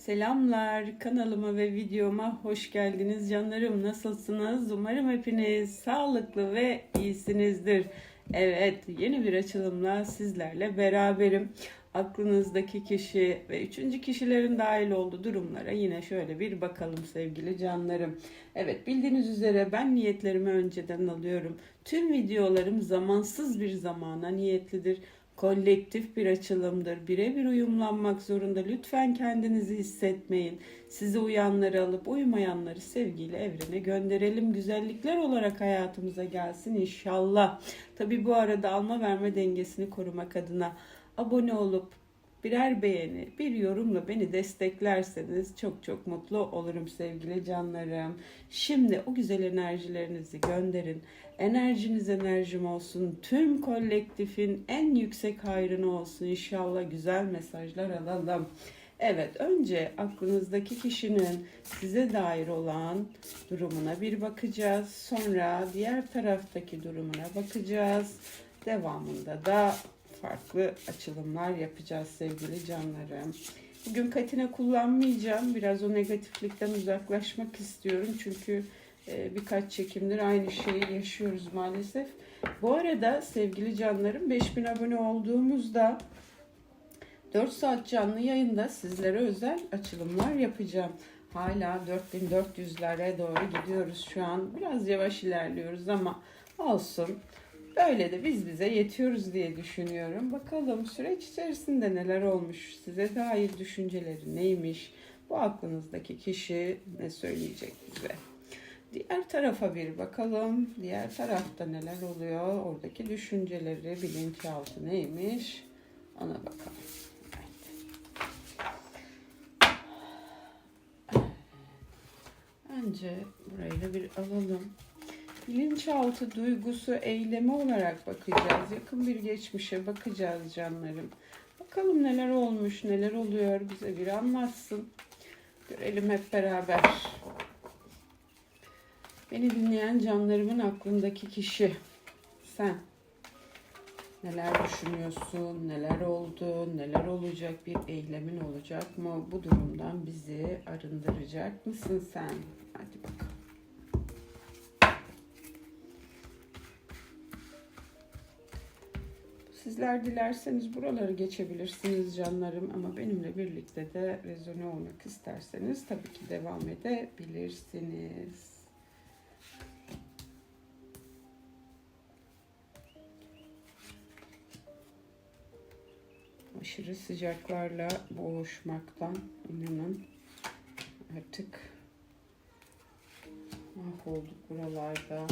Selamlar kanalıma ve videoma hoş geldiniz canlarım. Nasılsınız? Umarım hepiniz sağlıklı ve iyisinizdir. Evet yeni bir açılımla sizlerle beraberim. Aklınızdaki kişi ve üçüncü kişilerin dahil olduğu durumlara yine şöyle bir bakalım sevgili canlarım. Evet bildiğiniz üzere ben niyetlerimi önceden alıyorum. Tüm videolarım zamansız bir zamana niyetlidir kolektif bir açılımdır. Birebir uyumlanmak zorunda. Lütfen kendinizi hissetmeyin. Sizi uyanları alıp uymayanları sevgiyle evrene gönderelim. Güzellikler olarak hayatımıza gelsin inşallah. Tabi bu arada alma verme dengesini korumak adına abone olup birer beğeni, bir yorumla beni desteklerseniz çok çok mutlu olurum sevgili canlarım. Şimdi o güzel enerjilerinizi gönderin. Enerjiniz enerjim olsun. Tüm kolektifin en yüksek hayrını olsun. İnşallah güzel mesajlar alalım. Evet, önce aklınızdaki kişinin size dair olan durumuna bir bakacağız. Sonra diğer taraftaki durumuna bakacağız. Devamında da farklı açılımlar yapacağız sevgili canlarım. Bugün katine kullanmayacağım. Biraz o negatiflikten uzaklaşmak istiyorum. Çünkü e, birkaç çekimdir aynı şeyi yaşıyoruz maalesef. Bu arada sevgili canlarım 5000 abone olduğumuzda 4 saat canlı yayında sizlere özel açılımlar yapacağım. Hala 4400'lere doğru gidiyoruz şu an. Biraz yavaş ilerliyoruz ama olsun. Böyle de biz bize yetiyoruz diye düşünüyorum. Bakalım süreç içerisinde neler olmuş, size dair düşünceleri neymiş, bu aklınızdaki kişi ne söyleyecek bize. Diğer tarafa bir bakalım. Diğer tarafta neler oluyor? Oradaki düşünceleri, bilinçaltı neymiş? Ona bakalım. Evet. Önce burayı da bir alalım. Bilinçaltı duygusu, eylemi olarak bakacağız. Yakın bir geçmişe bakacağız canlarım. Bakalım neler olmuş, neler oluyor bize bir anlatsın. Görelim hep beraber. Beni dinleyen canlarımın aklındaki kişi. Sen. Neler düşünüyorsun, neler oldu, neler olacak, bir eylemin olacak mı? Bu durumdan bizi arındıracak mısın sen? Hadi bakalım. Sizler dilerseniz buraları geçebilirsiniz canlarım ama benimle birlikte de rezone olmak isterseniz tabii ki devam edebilirsiniz. Aşırı sıcaklarla boğuşmaktan inanın artık mahvolduk buralarda.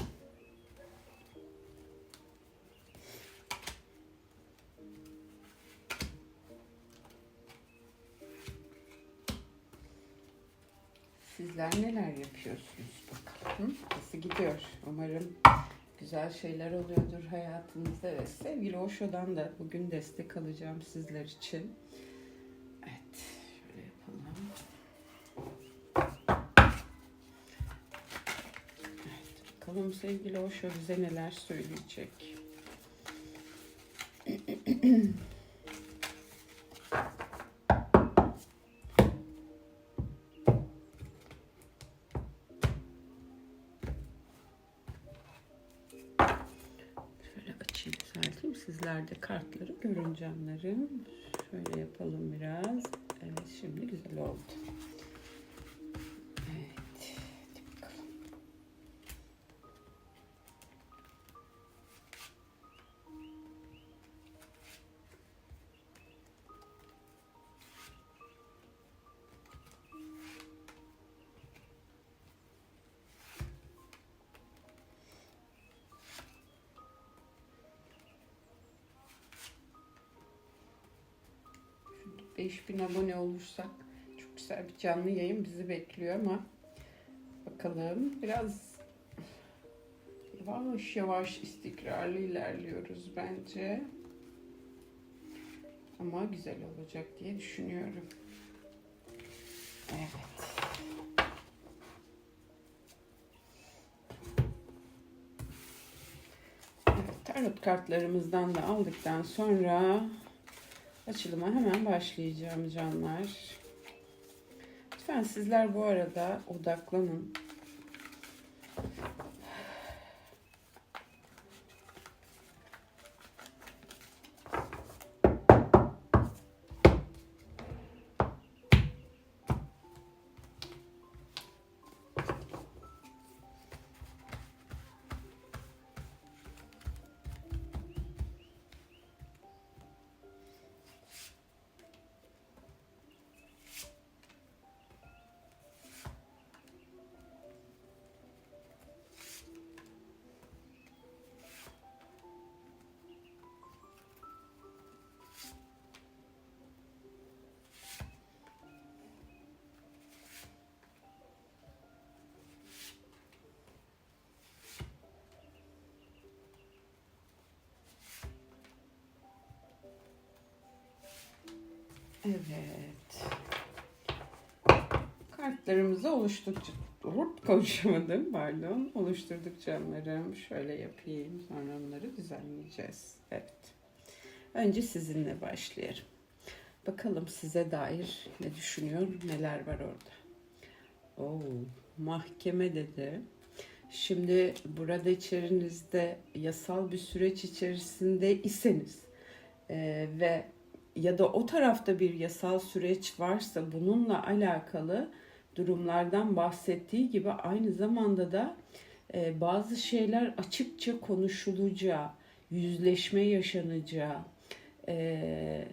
Sizler neler yapıyorsunuz bakalım. Nasıl gidiyor? Umarım güzel şeyler oluyordur hayatınızda. Ve sevgili Osho'dan da bugün destek alacağım sizler için. Evet, şöyle yapalım. Evet, bakalım sevgili Osho bize neler söyleyecek. düzelteyim. Sizler de kartları görün canlarım. Şöyle yapalım biraz. Evet şimdi güzel oldu. 5000 abone olursak çok güzel bir canlı yayın bizi bekliyor ama bakalım biraz yavaş yavaş istikrarlı ilerliyoruz bence. Ama güzel olacak diye düşünüyorum. Evet. Tarot kartlarımızdan da aldıktan sonra açılıma hemen başlayacağım canlar. Hemen sizler bu arada odaklanın. Evet. Kartlarımızı oluşturdukça Hop, konuşamadım pardon. Oluşturduk canlarım. Şöyle yapayım. Sonra onları düzenleyeceğiz. Evet. Önce sizinle başlayalım. Bakalım size dair ne düşünüyor, neler var orada. Oo, mahkeme dedi. Şimdi burada içerinizde yasal bir süreç içerisinde iseniz e, ve ya da o tarafta bir yasal süreç varsa bununla alakalı durumlardan bahsettiği gibi aynı zamanda da e, bazı şeyler açıkça konuşulacağı, yüzleşme yaşanacağı, e,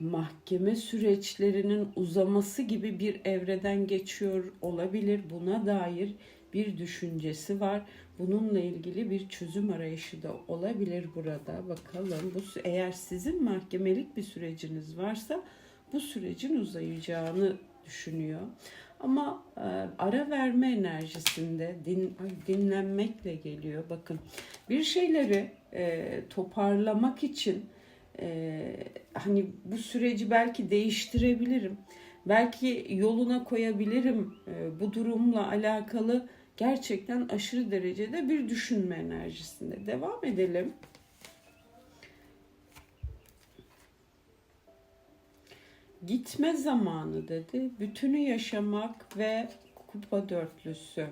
mahkeme süreçlerinin uzaması gibi bir evreden geçiyor olabilir. Buna dair bir düşüncesi var. Bununla ilgili bir çözüm arayışı da olabilir burada. Bakalım bu eğer sizin mahkemelik bir süreciniz varsa bu sürecin uzayacağını düşünüyor. Ama e, ara verme enerjisinde din, dinlenmekle geliyor. Bakın bir şeyleri e, toparlamak için e, hani bu süreci belki değiştirebilirim. Belki yoluna koyabilirim e, bu durumla alakalı gerçekten aşırı derecede bir düşünme enerjisinde. Devam edelim. Gitme zamanı dedi. Bütünü yaşamak ve kupa dörtlüsü.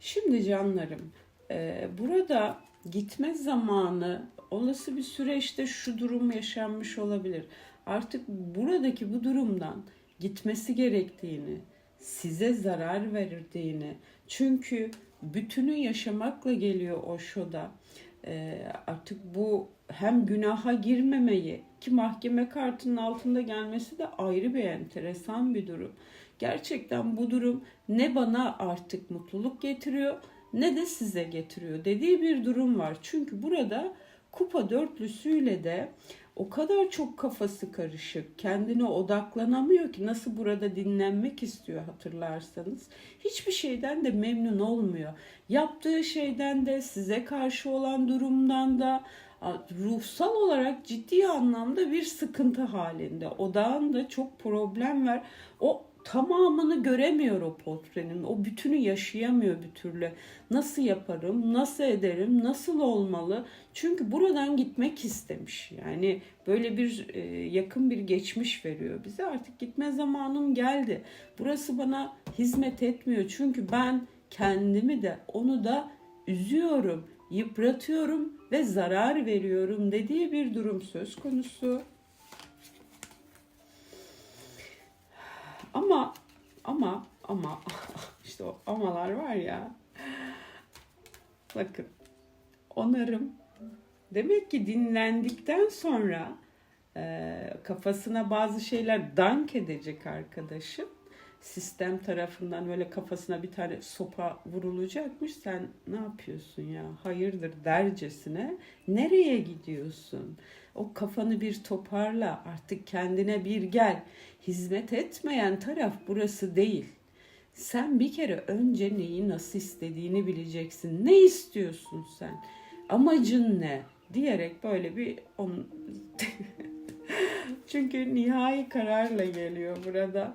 Şimdi canlarım, e, burada gitme zamanı olası bir süreçte şu durum yaşanmış olabilir. Artık buradaki bu durumdan gitmesi gerektiğini, size zarar verdiğini, çünkü bütünü yaşamakla geliyor o şoda. E, artık bu hem günaha girmemeyi ki mahkeme kartının altında gelmesi de ayrı bir enteresan bir durum. Gerçekten bu durum ne bana artık mutluluk getiriyor ne de size getiriyor dediği bir durum var. Çünkü burada kupa dörtlüsüyle de o kadar çok kafası karışık, kendine odaklanamıyor ki nasıl burada dinlenmek istiyor hatırlarsanız. Hiçbir şeyden de memnun olmuyor. Yaptığı şeyden de size karşı olan durumdan da ruhsal olarak ciddi anlamda bir sıkıntı halinde. Odağında çok problem var. O tamamını göremiyor o portrenin. O bütünü yaşayamıyor bir türlü. Nasıl yaparım, nasıl ederim, nasıl olmalı? Çünkü buradan gitmek istemiş. Yani böyle bir e, yakın bir geçmiş veriyor bize. Artık gitme zamanım geldi. Burası bana hizmet etmiyor. Çünkü ben kendimi de onu da üzüyorum, yıpratıyorum ve zarar veriyorum dediği bir durum söz konusu. Ama ama ama işte o amalar var ya. Bakın onarım demek ki dinlendikten sonra e, kafasına bazı şeyler dank edecek arkadaşım. Sistem tarafından böyle kafasına bir tane sopa vurulacakmış. Sen ne yapıyorsun ya? Hayırdır dercesine. Nereye gidiyorsun? O kafanı bir toparla. Artık kendine bir gel. Hizmet etmeyen taraf burası değil. Sen bir kere önce neyi nasıl istediğini bileceksin. Ne istiyorsun sen? Amacın ne? Diyerek böyle bir on... Çünkü nihai kararla geliyor burada.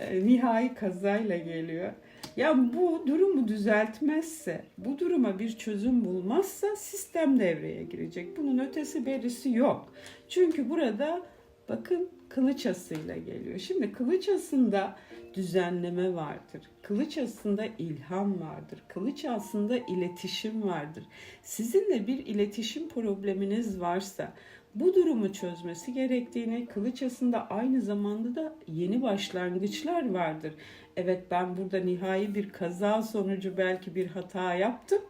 E, nihai kazayla geliyor. Ya bu durumu düzeltmezse, bu duruma bir çözüm bulmazsa sistem devreye girecek. Bunun ötesi berisi yok. Çünkü burada bakın kılıç asıyla geliyor. Şimdi kılıç asında düzenleme vardır. Kılıç asında ilham vardır. Kılıç asında iletişim vardır. Sizinle bir iletişim probleminiz varsa bu durumu çözmesi gerektiğini, kılıç asında aynı zamanda da yeni başlangıçlar vardır. Evet ben burada nihai bir kaza sonucu belki bir hata yaptım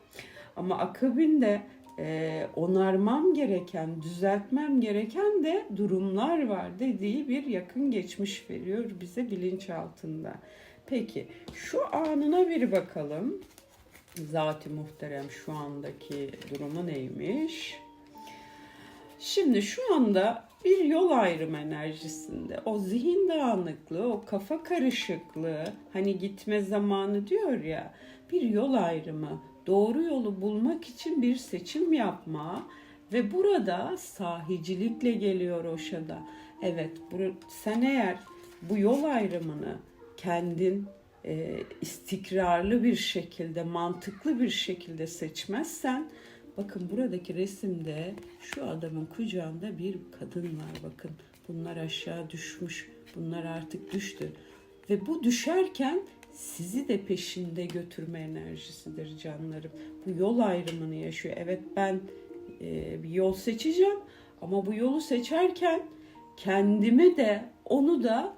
ama akabinde e, onarmam gereken, düzeltmem gereken de durumlar var dediği bir yakın geçmiş veriyor bize bilinç altında. Peki şu anına bir bakalım. Zati muhterem şu andaki durumu neymiş? Şimdi şu anda bir yol ayrım enerjisinde o zihin dağınıklığı, o kafa karışıklığı, hani gitme zamanı diyor ya, bir yol ayrımı, doğru yolu bulmak için bir seçim yapma ve burada sahicilikle geliyor Oşa'da. Evet, sen eğer bu yol ayrımını kendin e, istikrarlı bir şekilde, mantıklı bir şekilde seçmezsen, bakın buradaki resimde şu adamın kucağında bir kadın var bakın. Bunlar aşağı düşmüş, bunlar artık düştü. Ve bu düşerken sizi de peşinde götürme enerjisidir canlarım. Bu yol ayrımını yaşıyor. Evet ben e, bir yol seçeceğim ama bu yolu seçerken kendimi de onu da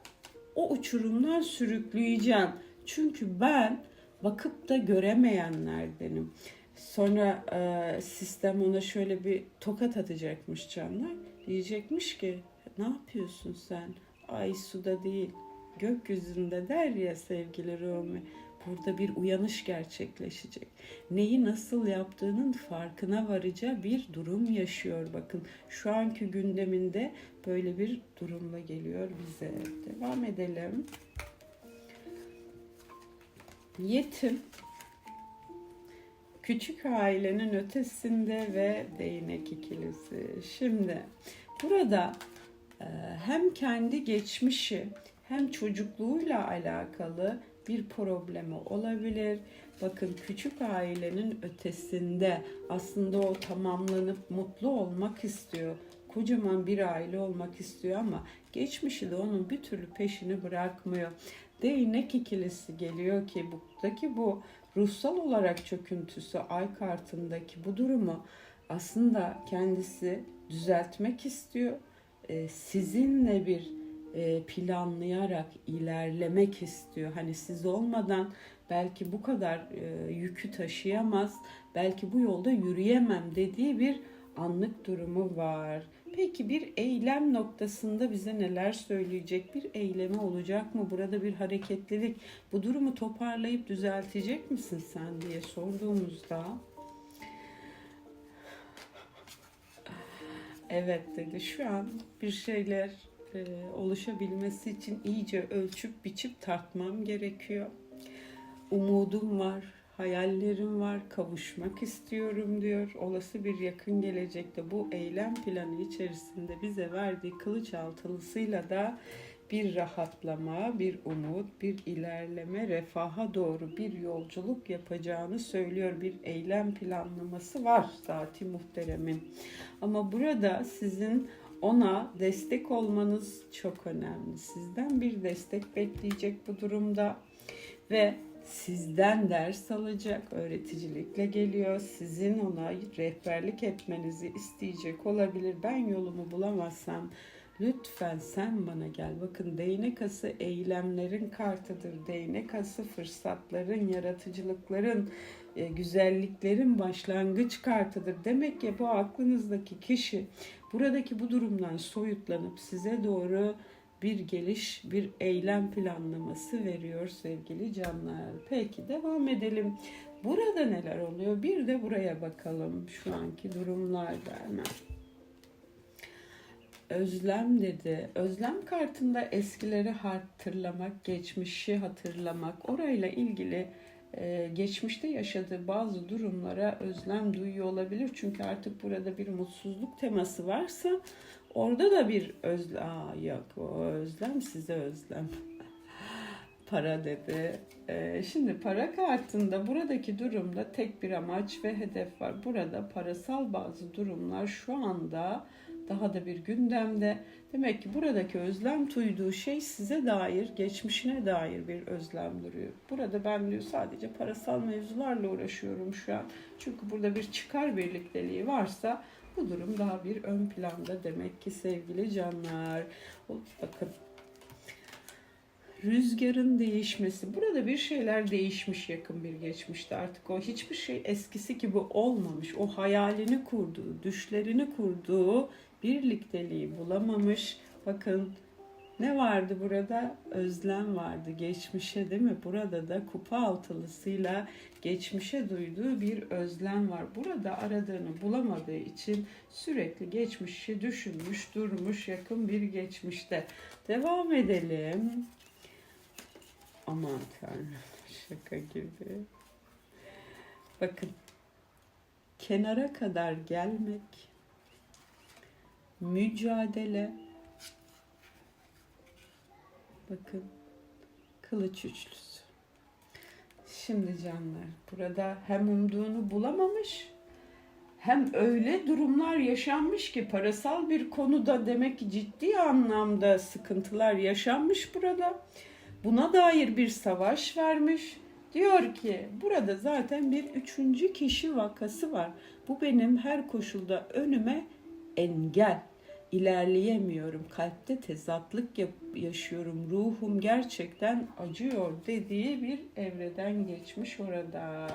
o uçurumdan sürükleyeceğim. Çünkü ben bakıp da göremeyenlerdenim. Sonra e, sistem ona şöyle bir tokat atacakmış canlar. Diyecekmiş ki ne yapıyorsun sen? Ay suda değil gökyüzünde der ya sevgili Rumi. Burada bir uyanış gerçekleşecek. Neyi nasıl yaptığının farkına varacağı bir durum yaşıyor. Bakın şu anki gündeminde böyle bir durumla geliyor bize. Devam edelim. Yetim küçük ailenin ötesinde ve değnek ikilisi. Şimdi burada e, hem kendi geçmişi hem çocukluğuyla alakalı bir problemi olabilir. Bakın küçük ailenin ötesinde aslında o tamamlanıp mutlu olmak istiyor. Kocaman bir aile olmak istiyor ama geçmişi de onun bir türlü peşini bırakmıyor. Değnek ikilisi geliyor ki buradaki bu ruhsal olarak çöküntüsü ay kartındaki bu durumu aslında kendisi düzeltmek istiyor. Ee, sizinle bir e, planlayarak ilerlemek istiyor. Hani siz olmadan belki bu kadar e, yükü taşıyamaz, belki bu yolda yürüyemem dediği bir anlık durumu var. Peki bir eylem noktasında bize neler söyleyecek? Bir eylemi olacak mı? Burada bir hareketlilik. Bu durumu toparlayıp düzeltecek misin sen diye sorduğumuzda Evet dedi. Şu an bir şeyler e, oluşabilmesi için iyice ölçüp biçip tartmam gerekiyor. Umudum var, hayallerim var, kavuşmak istiyorum diyor. Olası bir yakın gelecekte bu eylem planı içerisinde bize verdiği kılıç altılısıyla da bir rahatlama, bir umut, bir ilerleme, refaha doğru bir yolculuk yapacağını söylüyor. Bir eylem planlaması var zati muhteremin. Ama burada sizin ona destek olmanız çok önemli. Sizden bir destek bekleyecek bu durumda ve sizden ders alacak, öğreticilikle geliyor. Sizin ona rehberlik etmenizi isteyecek olabilir. Ben yolumu bulamazsam lütfen sen bana gel. Bakın değnek ası eylemlerin kartıdır. Değnek ası fırsatların, yaratıcılıkların, e, güzelliklerin başlangıç kartıdır. Demek ki bu aklınızdaki kişi buradaki bu durumdan soyutlanıp size doğru bir geliş, bir eylem planlaması veriyor sevgili canlar. Peki devam edelim. Burada neler oluyor? Bir de buraya bakalım şu anki durumlarda hemen. Özlem dedi. Özlem kartında eskileri hatırlamak, geçmişi hatırlamak, orayla ilgili e, geçmişte yaşadığı bazı durumlara özlem duyuyor olabilir. Çünkü artık burada bir mutsuzluk teması varsa orada da bir özlem, aa yok o özlem size özlem. para dedi. E, şimdi para kartında buradaki durumda tek bir amaç ve hedef var. Burada parasal bazı durumlar şu anda daha da bir gündemde. Demek ki buradaki özlem duyduğu şey size dair, geçmişine dair bir özlem duruyor. Burada ben diyor sadece parasal mevzularla uğraşıyorum şu an. Çünkü burada bir çıkar birlikteliği varsa bu durum daha bir ön planda demek ki sevgili canlar. Bakın rüzgarın değişmesi. Burada bir şeyler değişmiş yakın bir geçmişte. Artık o hiçbir şey eskisi gibi olmamış. O hayalini kurduğu, düşlerini kurduğu birlikteliği bulamamış. Bakın ne vardı burada? Özlem vardı geçmişe değil mi? Burada da kupa altılısıyla geçmişe duyduğu bir özlem var. Burada aradığını bulamadığı için sürekli geçmişi düşünmüş, durmuş yakın bir geçmişte. Devam edelim. Aman tanrım şaka gibi. Bakın kenara kadar gelmek, mücadele, bakın kılıç üçlüsü. Şimdi canlar burada hem umduğunu bulamamış hem öyle durumlar yaşanmış ki parasal bir konuda demek ki ciddi anlamda sıkıntılar yaşanmış burada. Buna dair bir savaş vermiş. Diyor ki burada zaten bir üçüncü kişi vakası var. Bu benim her koşulda önüme engel. İlerleyemiyorum. Kalpte tezatlık yap- yaşıyorum. Ruhum gerçekten acıyor dediği bir evreden geçmiş orada.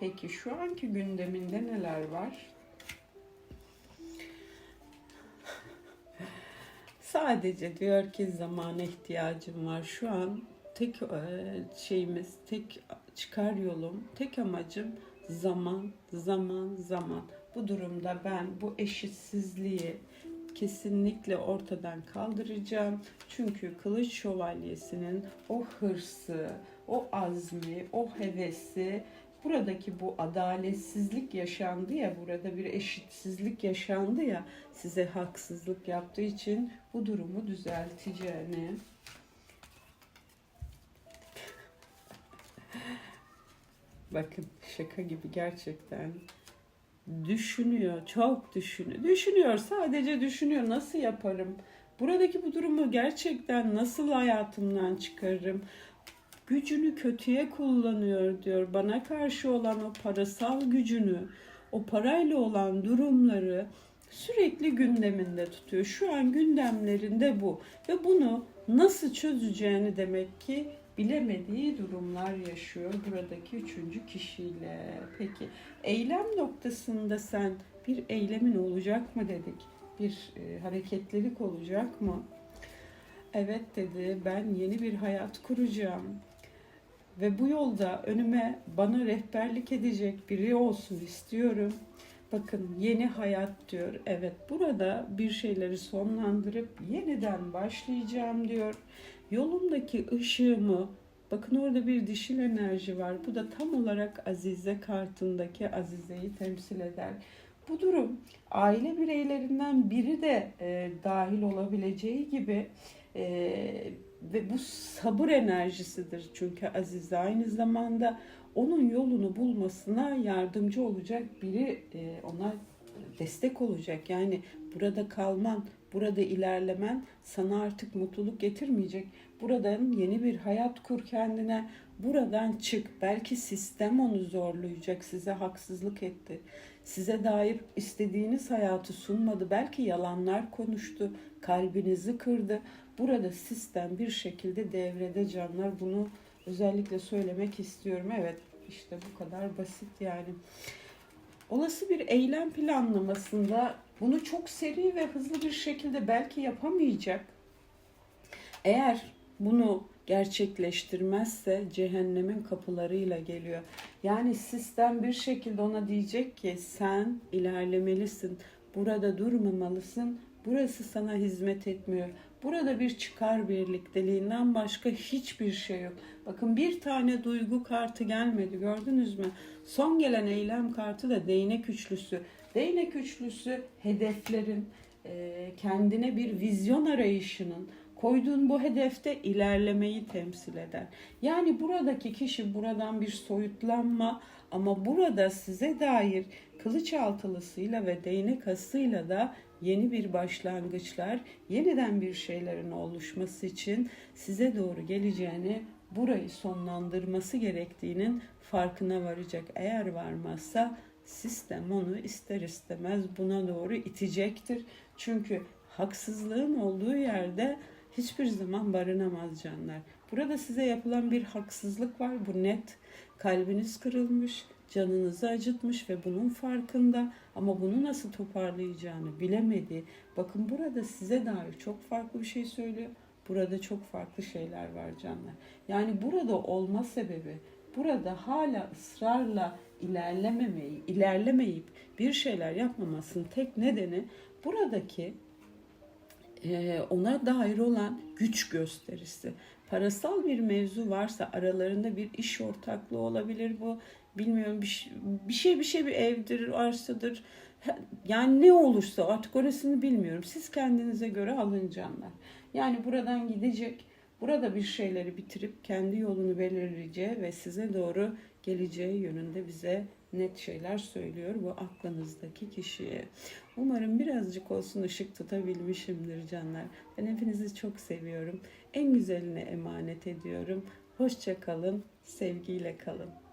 Peki şu anki gündeminde neler var? Sadece diyor ki zamana ihtiyacım var. Şu an tek e, şeyimiz, tek çıkar yolum, tek amacım zaman, zaman, zaman. Bu durumda ben bu eşitsizliği kesinlikle ortadan kaldıracağım. Çünkü Kılıç Şövalyesi'nin o hırsı, o azmi, o hevesi buradaki bu adaletsizlik yaşandı ya burada bir eşitsizlik yaşandı ya size haksızlık yaptığı için bu durumu düzelteceğini bakın şaka gibi gerçekten düşünüyor çok düşünüyor. Düşünüyor sadece düşünüyor. Nasıl yaparım? Buradaki bu durumu gerçekten nasıl hayatımdan çıkarırım? Gücünü kötüye kullanıyor diyor. Bana karşı olan o parasal gücünü, o parayla olan durumları sürekli gündeminde tutuyor. Şu an gündemlerinde bu. Ve bunu nasıl çözeceğini demek ki bilemediği durumlar yaşıyor buradaki üçüncü kişiyle. Peki eylem noktasında sen bir eylemin olacak mı dedik? Bir e, hareketlilik olacak mı? Evet dedi ben yeni bir hayat kuracağım. Ve bu yolda önüme bana rehberlik edecek biri olsun istiyorum. Bakın yeni hayat diyor. Evet burada bir şeyleri sonlandırıp yeniden başlayacağım diyor. Yolumdaki ışığımı bakın orada bir dişil enerji var. Bu da tam olarak Azize kartındaki Azize'yi temsil eder. Bu durum aile bireylerinden biri de e, dahil olabileceği gibi e, ve bu sabır enerjisidir çünkü Azize aynı zamanda onun yolunu bulmasına yardımcı olacak biri e, ona destek olacak. Yani burada kalman, burada ilerlemen sana artık mutluluk getirmeyecek. Buradan yeni bir hayat kur kendine. Buradan çık. Belki sistem onu zorlayacak. Size haksızlık etti. Size dair istediğiniz hayatı sunmadı. Belki yalanlar konuştu. Kalbinizi kırdı. Burada sistem bir şekilde devrede canlar. Bunu özellikle söylemek istiyorum. Evet işte bu kadar basit yani. Olası bir eylem planlamasında bunu çok seri ve hızlı bir şekilde belki yapamayacak. Eğer bunu gerçekleştirmezse cehennemin kapılarıyla geliyor. Yani sistem bir şekilde ona diyecek ki sen ilerlemelisin. Burada durmamalısın. Burası sana hizmet etmiyor. Burada bir çıkar birlikteliğinden başka hiçbir şey yok. Bakın bir tane duygu kartı gelmedi gördünüz mü? Son gelen eylem kartı da değnek üçlüsü. Değnek üçlüsü hedeflerin, kendine bir vizyon arayışının, koyduğun bu hedefte ilerlemeyi temsil eder. Yani buradaki kişi buradan bir soyutlanma ama burada size dair kılıç altılısıyla ve değnek asıyla da yeni bir başlangıçlar, yeniden bir şeylerin oluşması için size doğru geleceğini, burayı sonlandırması gerektiğinin farkına varacak. Eğer varmazsa sistem onu ister istemez buna doğru itecektir. Çünkü haksızlığın olduğu yerde hiçbir zaman barınamaz canlar. Burada size yapılan bir haksızlık var. Bu net. Kalbiniz kırılmış, canınızı acıtmış ve bunun farkında ama bunu nasıl toparlayacağını bilemedi. Bakın burada size dair çok farklı bir şey söylüyor. Burada çok farklı şeyler var canlar. Yani burada olma sebebi, burada hala ısrarla ilerlememeyi, ilerlemeyip bir şeyler yapmamasının tek nedeni buradaki e, ona dair olan güç gösterisi. Parasal bir mevzu varsa aralarında bir iş ortaklığı olabilir bu. Bilmiyorum bir, şey- bir şey bir şey bir evdir, arsadır. Yani ne olursa artık orasını bilmiyorum. Siz kendinize göre alın canlar. Yani buradan gidecek, burada bir şeyleri bitirip kendi yolunu belirleyeceği ve size doğru geleceği yönünde bize net şeyler söylüyor bu aklınızdaki kişiye. Umarım birazcık olsun ışık tutabilmişimdir canlar. Ben hepinizi çok seviyorum. En güzeline emanet ediyorum. Hoşça kalın, sevgiyle kalın.